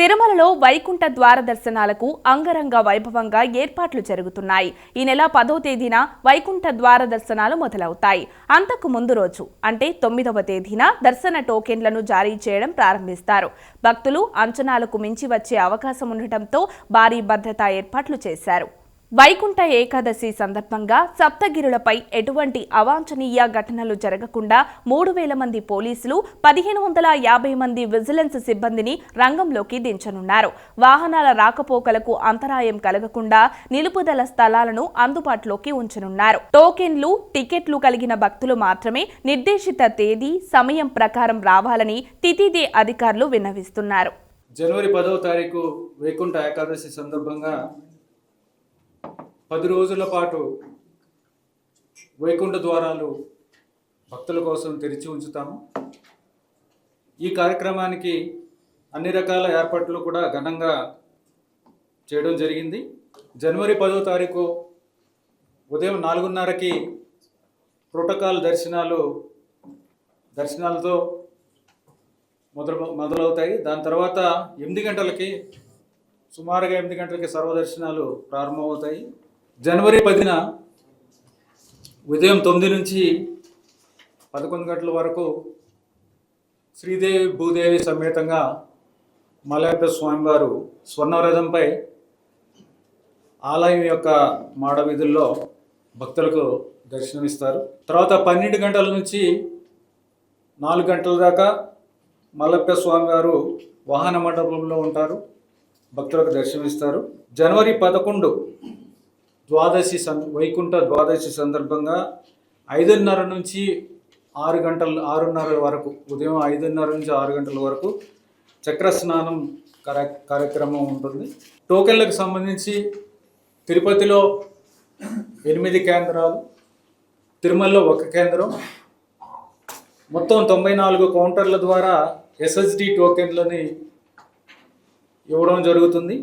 తిరుమలలో వైకుంఠ ద్వార దర్శనాలకు అంగరంగ వైభవంగా ఏర్పాట్లు జరుగుతున్నాయి. ఈ నెల పదో తేదీన వైకుంఠ ద్వార దర్శనాలు మొదలవుతాయి. అంతకు ముందు రోజు అంటే తొమ్మిదవ తేదీన దర్శన టోకెన్లను జారీ చేయడం ప్రారంభిస్తారు. భక్తులు అంచనాలకు మించి వచ్చే అవకాశం ఉండటంతో భారీ భద్రతా ఏర్పాట్లు చేశారు. వైకుంఠ ఏకాదశి సందర్భంగా సప్తగిరులపై ఎటువంటి అవాంఛనీయ ఘటనలు జరగకుండా మూడు వేల మంది పోలీసులు పదిహేను వందల యాభై మంది విజిలెన్స్ సిబ్బందిని రంగంలోకి దించనున్నారు. వాహనాల రాకపోకలకు అంతరాయం కలగకుండా నిలుపుదల స్థలాలను అందుబాటులోకి ఉంచనున్నారు. టోకెన్లు టికెట్లు కలిగిన భక్తులు మాత్రమే నిర్దేశిత తేదీ సమయం ప్రకారం రావాలని తితిదే అధికారులు విన్నవిస్తున్నారు. జనవరి పదవ తారీఖు వైకుంఠ ఏకాదశి సందర్భంగా పది రోజుల పాటు వైకుంఠ ద్వారాలు భక్తుల కోసం తెరిచి ఉంచుతాము. ఈ కార్యక్రమానికి అన్ని రకాల ఏర్పాట్లు కూడా ఘనంగా చేయడం జరిగింది. జనవరి పదో తారీఖు ఉదయం నాలుగున్నరకి ప్రోటోకాల్ దర్శనాలు దర్శనాలతో మొదలు మొదలవుతాయి. దాని తర్వాత ఎనిమిది గంటలకి సుమారుగా ఎనిమిది గంటలకి సర్వదర్శనాలు ప్రారంభమవుతాయి. జనవరి పదిన ఉదయం తొమ్మిది నుంచి పదకొండు గంటల వరకు శ్రీదేవి భూదేవి సమేతంగా మలయప్ప స్వామివారు స్వర్ణరథంపై ఆలయం యొక్క మాడ వీధుల్లో భక్తులకు దర్శనమిస్తారు. తర్వాత పన్నెండు గంటల నుంచి నాలుగు గంటల దాకా మల్లప్ప స్వామివారు వాహన మండపంలో ఉంటారు. భక్తులకు దర్శనమిస్తారు. జనవరి పదకొండు ద్వాదశి సం వైకుంఠ ద్వాదశి సందర్భంగా ఐదున్నర నుంచి ఆరు గంటల ఆరున్నర వరకు ఉదయం ఐదున్నర నుంచి ఆరు గంటల వరకు చక్ర స్నానం కార్య కార్యక్రమం ఉంటుంది. టోకెన్లకు సంబంధించి తిరుపతిలో ఎనిమిది కేంద్రాలు తిరుమలలో ఒక కేంద్రం. మొత్తం తొంభై నాలుగు కౌంటర్ల ద్వారా ఎస్ఎస్డి టోకెన్లని ఇవ్వడం జరుగుతుంది.